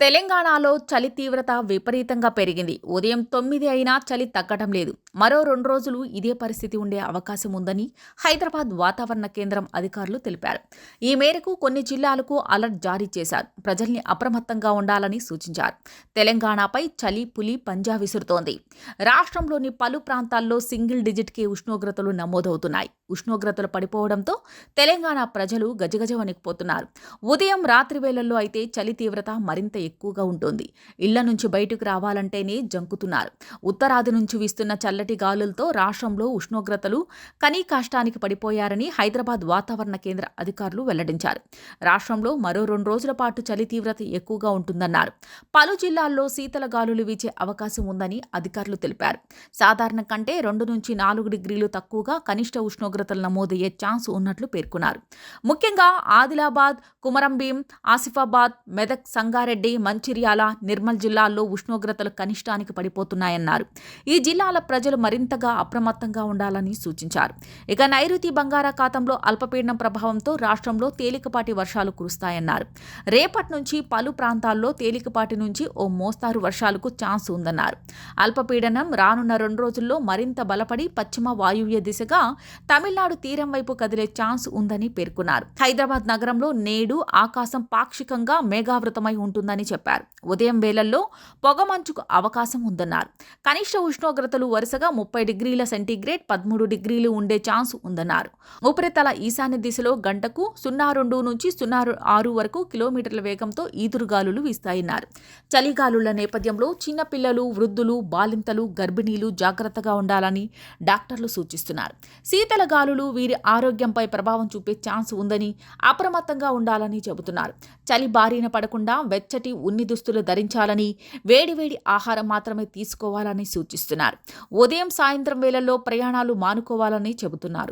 తెలంగాణలో చలి తీవ్రత విపరీతంగా పెరిగింది. ఉదయం తొమ్మిది అయినా చలి తగ్గటం లేదు. మరో రెండు రోజులు ఇదే పరిస్థితి ఉండే అవకాశం ఉందని హైదరాబాద్ వాతావరణ కేంద్రం అధికారులు తెలిపారు. ఈ మేరకు కొన్ని జిల్లాలకు అలర్ట్ జారీ చేశారు. ప్రజల్ని అప్రమత్తంగా ఉండాలని సూచించారు. తెలంగాణపై చలి పులి పంజా విసురుతోంది. రాష్ట్రంలోని పలు ప్రాంతాల్లో సింగిల్ డిజిట్కి ఉష్ణోగ్రతలు నమోదవుతున్నాయి. ఉష్ణోగ్రతలు పడిపోవడంతో తెలంగాణ ప్రజలు గజగజ వణికిపోతున్నారు ఉదయం రాత్రి వేళల్లో అయితే చలి తీవ్రత మరింత ఎక్కువగా ఉంటుంది. ఇళ్ళ నుంచి బయటకు రావాలంటేనే జంకుతున్నారు. ఉత్తరాది నుంచి వీస్తున్న చల్లటి గాలులతో రాష్ట్రంలో ఉష్ణోగ్రతలు కనీకాష్టానికి పడిపోయారని హైదరాబాద్ వాతావరణ కేంద్ర అధికారులు వెల్లడించారు. రాష్ట్రంలో మరో రెండు రోజుల పాటు చలి తీవ్రత ఎక్కువగా ఉంటుందన్నారు. పలు జిల్లాల్లో శీతల గాలులు వీచే అవకాశం ఉందని అధికారులు తెలిపారు. సాధారణ కంటే రెండు నుంచి నాలుగు డిగ్రీలు తక్కువగా కనిష్ట ఉష్ణోగ్రత ఉష్ణోగ్రతలు నమోదయ్యే ఛాన్స్ ఉన్నట్లు పేర్కొన్నారు. ముఖ్యంగా ఆదిలాబాద్ కుమరంభీం ఆసిఫాబాద్ మెదక్ సంగారెడ్డి మంచిర్యాల నిర్మల్ జిల్లాల్లో ఉష్ణోగ్రతలు కనిష్టానికి పడిపోతున్నాయన్నారు. ఈ జిల్లాల ప్రజలు మరింతగా అప్రమత్తంగా ఉండాలని సూచించారు. ఇక నైరుతి బంగాళాఖాతంలో అల్పపీడనం ప్రభావంతో రాష్ట్రంలో తేలికపాటి వర్షాలు కురుస్తాయన్నారు. రేపటి నుంచి పలు ప్రాంతాల్లో తేలికపాటి నుంచి ఓ మోస్తారు వర్షాలకు ఛాన్స్ ఉందన్నారు. అల్పపీడనం రానున్న రెండు రోజుల్లో మరింత బలపడి పశ్చిమ వాయువ్య దిశగా తమిళనాడు తీరం వైపు కదిలే ఛాన్స్ ఉందని పేర్కొన్నారు. హైదరాబాద్ నగరంలో నేడు ఆకాశం పాక్షికంగా మేఘావృతమై ఉంటుందని చెప్పారు. ఉదయం వేళల్లో పొగమంచుకు అవకాశం ఉందన్నారు. కనిష్ట ఉష్ణోగ్రతలు వరుసగా ముప్పై డిగ్రీల సెంటీగ్రేడ్ పదమూడు డిగ్రీలు ఉండే ఛాన్స్ ఉందన్నారు. ఉపరితల ఈశాన్య దిశలో గంటకు సున్నా రెండు నుంచి సున్నా ఆరు వరకు కిలోమీటర్ల వేగంతో ఈదురుగాలులు వీస్తాయన్నారు. చలిగాలుల నేపథ్యంలో చిన్నపిల్లలు వృద్ధులు బాలింతలు గర్భిణీలు జాగ్రత్తగా ఉండాలని డాక్టర్లు సూచిస్తున్నారు. శీతల గాలులు వీరి ఆరోగ్యంపై ప్రభావం చూపే ఛాన్స్ ఉందని అప్రమత్తంగా ఉండాలని చెబుతున్నారు. చలి బారిన పడకుండా వెచ్చటి ఉన్ని దుస్తులు ధరించాలని వేడివేడి ఆహారం మాత్రమే తీసుకోవాలని సూచిస్తున్నారు. ఉదయం సాయంత్రం వేళల్లో ప్రయాణాలు మానుకోవాలని చెబుతున్నారు.